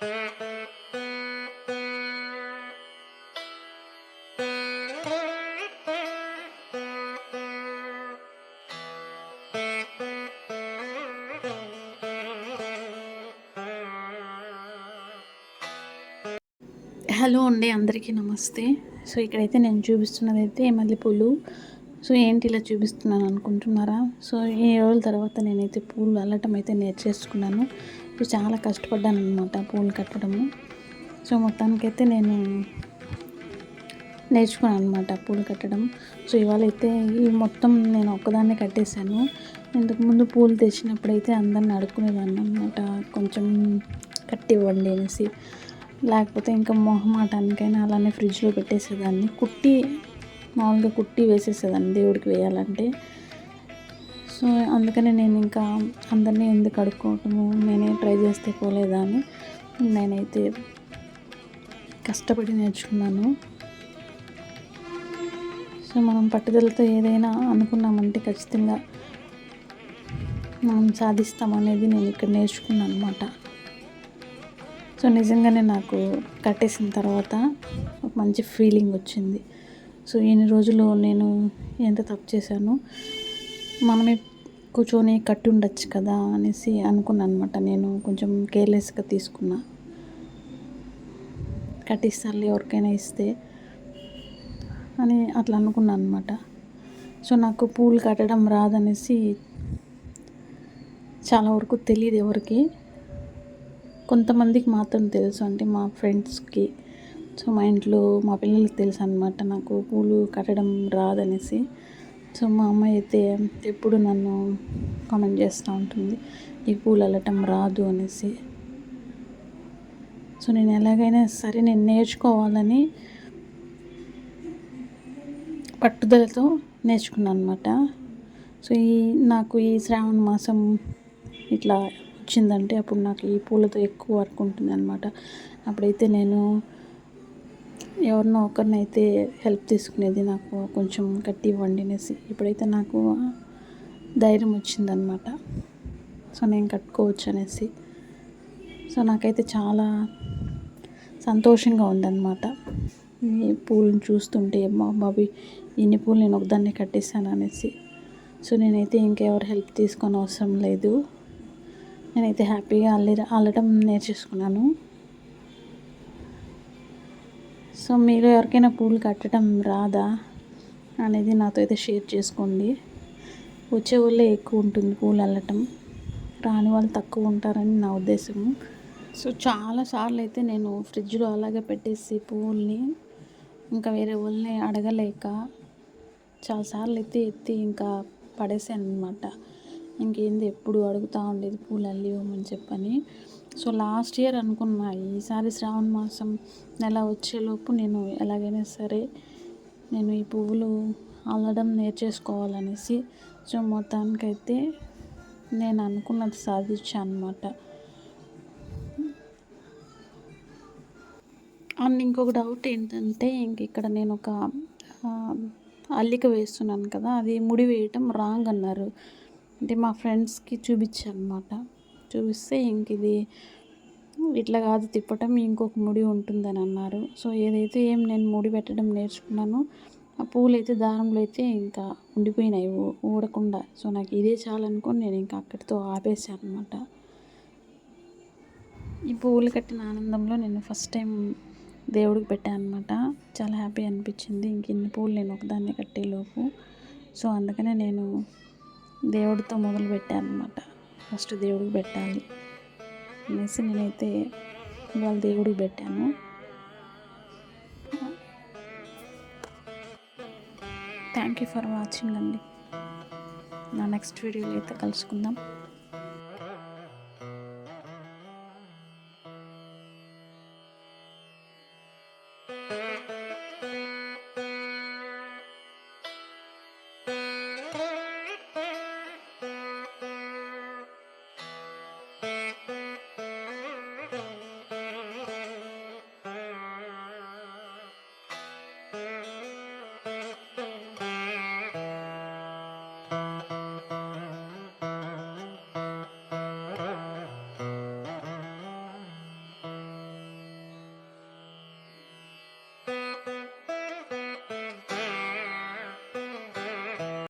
Hello అండి అందరికీ నమస్తే. సో ఇక్కడైతే నేను చూపిస్తున్నది అయితే మల్లెపూలు. సో ఏంటి ఇలా చూపిస్తున్నాను అనుకుంటున్నారా? సో ఈ రోజుల తర్వాత నేనైతే పూలు అల్లటం అయితే నేర్చేసుకున్నాను. ఇప్పుడు చాలా కష్టపడ్డాను అనమాట పూలు కట్టడము. సో మొత్తానికైతే నేను నేర్చుకున్నాను అనమాట పూలు కట్టడం. సో ఇవాళ అయితే ఈ మొత్తం నేను ఒక్కదాన్నే కట్టేశాను. ఇంతకుముందు పూలు తెచ్చినప్పుడైతే అందరిని అడుక్కునేదాన్ని అనమాట కొంచెం కట్టివ్వండి అనేసి. లేకపోతే ఇంకా మొహమాటానికైనా అలానే ఫ్రిడ్జ్లో పెట్టేసేదాన్ని. కుట్టి మామూలుగా కుట్టి వేసేసేదాన్ని దేవుడికి వేయాలంటే. సో అందుకని నేను ఇంకా అందరినీ ఎందుకు అడుక్కోవటము నేనే ట్రై చేస్తే పోలేదా అని నేనైతే కష్టపడి నేర్చుకున్నాను. సో మనం పట్టుదలతో ఏదైనా అనుకున్నామంటే ఖచ్చితంగా మనం సాధిస్తామనేది నేను ఇక్కడ నేర్చుకున్నాను అనమాట సో నిజంగానే నాకు కట్టేసిన తర్వాత ఒక మంచి ఫీలింగ్ వచ్చింది. సో ఇన్ని రోజులు నేను ఎంత తప్పు చేశాను మనమే కూర్చొని కట్టి ఉండొచ్చు కదా అనేసి అనుకున్నాను అనమాట నేను కొంచెం కేర్లెస్గా తీసుకున్నా. కట్టిస్తారులే ఎవరికైనా ఇస్తే అని అట్లా అనుకున్నాను అనమాట సో నాకు పూలు కట్టడం రాదనేసి చాలా వరకు తెలియదు ఎవరికి. కొంతమందికి మాత్రం తెలుసు. అంటే మా ఫ్రెండ్స్కి సో మా ఇంట్లో మా పిల్లలకి తెలుసు అనమాట నాకు పూలు కట్టడం రాదనేసి. సో మా అమ్మ అయితే ఎప్పుడు నన్ను కామెంట్ చేస్తూ ఉంటుంది. ఈ పూలు అల్లటం రాదు అనేసి. సో నేను ఎలాగైనా సరే నేను నేర్చుకోవాలని పట్టుదలతో నేర్చుకున్నాను అనమాట సో ఈ నాకు ఈ శ్రావణ మాసం ఇట్లా వచ్చిందంటే అప్పుడు నాకు ఈ పూలతో ఎక్కువ వర్క్ ఉంటుంది అనమాట అప్పుడైతే నేను ఎవరినో ఒకరినైతే హెల్ప్ తీసుకునేది నాకు కొంచెం కట్టి ఇవ్వండి అనేసి ఇప్పుడైతే నాకు ధైర్యం వచ్చిందనమాట సో నేను కట్టుకోవచ్చు అనేసి. సో నాకైతే చాలా సంతోషంగా ఉందన్నమాట. ఈ పూలను చూస్తుంటే మా బాబీ ఇన్ని పూలు నేను ఒకదాన్ని కట్టేశాను అనేసి. సో నేనైతే ఇంకెవరు హెల్ప్ తీసుకొని అవసరం లేదు. నేనైతే హ్యాపీగా అల్లి అల్లడం నేర్చేసుకున్నాను. సో మీరు ఎవరికైనా పూలు కట్టడం రాదా అనేది నాతో అయితే షేర్ చేసుకోండి. వచ్చే వాళ్ళే ఎక్కువ ఉంటుంది పూలు అల్లటం. రాని వాళ్ళు తక్కువ ఉంటారని నా ఉద్దేశము. సో చాలాసార్లు అయితే నేను ఫ్రిడ్జ్లో అలాగే పెట్టేసి పువ్వుల్ని ఇంకా వేరే వాళ్ళని అడగలేక చాలాసార్లు అయితే ఎత్తి ఇంకా పడేసాను అనమాట ఇంకేంది ఎప్పుడు అడుగుతూ ఉండేది పూలు అల్లివ్వమని చెప్పని. సో లాస్ట్ ఇయర్ అనుకున్నా ఈసారి శ్రావణ మాసం నెల వచ్చేలోపు నేను ఎలాగైనా సరే నేను ఈ పువ్వులు అల్లడం నేర్చేసుకోవాలనేసి సో మొత్తానికైతే నేను అనుకున్నది సాధించాను అనమాట అండ్ ఇంకొక డౌట్ ఏంటంటే ఇంక ఇక్కడ నేను ఒక అల్లిక వేస్తున్నాను కదా అది ముడి వేయటం రాంగ్ అన్నారు. అంటే మా ఫ్రెండ్స్కి చూపించాను అనమాట చూపిస్తే ఇంక ఇది. ఇట్లా కాదు తిప్పటం ఇంకొక ముడి ఉంటుందని అన్నారు. సో ఏదైతే ఏం నేను ముడి పెట్టడం నేర్చుకున్నాను ఆ పూలు అయితే దారంలో అయితే ఇంకా ఉండిపోయినాయి ఊడకుండా. సో నాకు ఇదే చాలనుకొని నేను ఇంకా అక్కడితో ఆపేసాను అనమాట ఈ పువ్వులు కట్టిన ఆనందంలో నేను ఫస్ట్ టైం దేవుడికి పెట్టాను అనమాట చాలా హ్యాపీ అనిపించింది. ఇంక ఇన్ని పూలు నేను ఒకదాన్ని కట్టేలోపు. సో అందుకనే నేను దేవుడితో మొదలు పెట్టాను అనమాట ఫస్ట్ దేవుడికి పెట్టాలి. అనేసి నేనైతే ఇవాళ దేవుడికి పెట్టాను. థ్యాంక్ యూ ఫర్ వాచింగ్ అండి. నా నెక్స్ట్ వీడియోలో అయితే కలుసుకుందాం.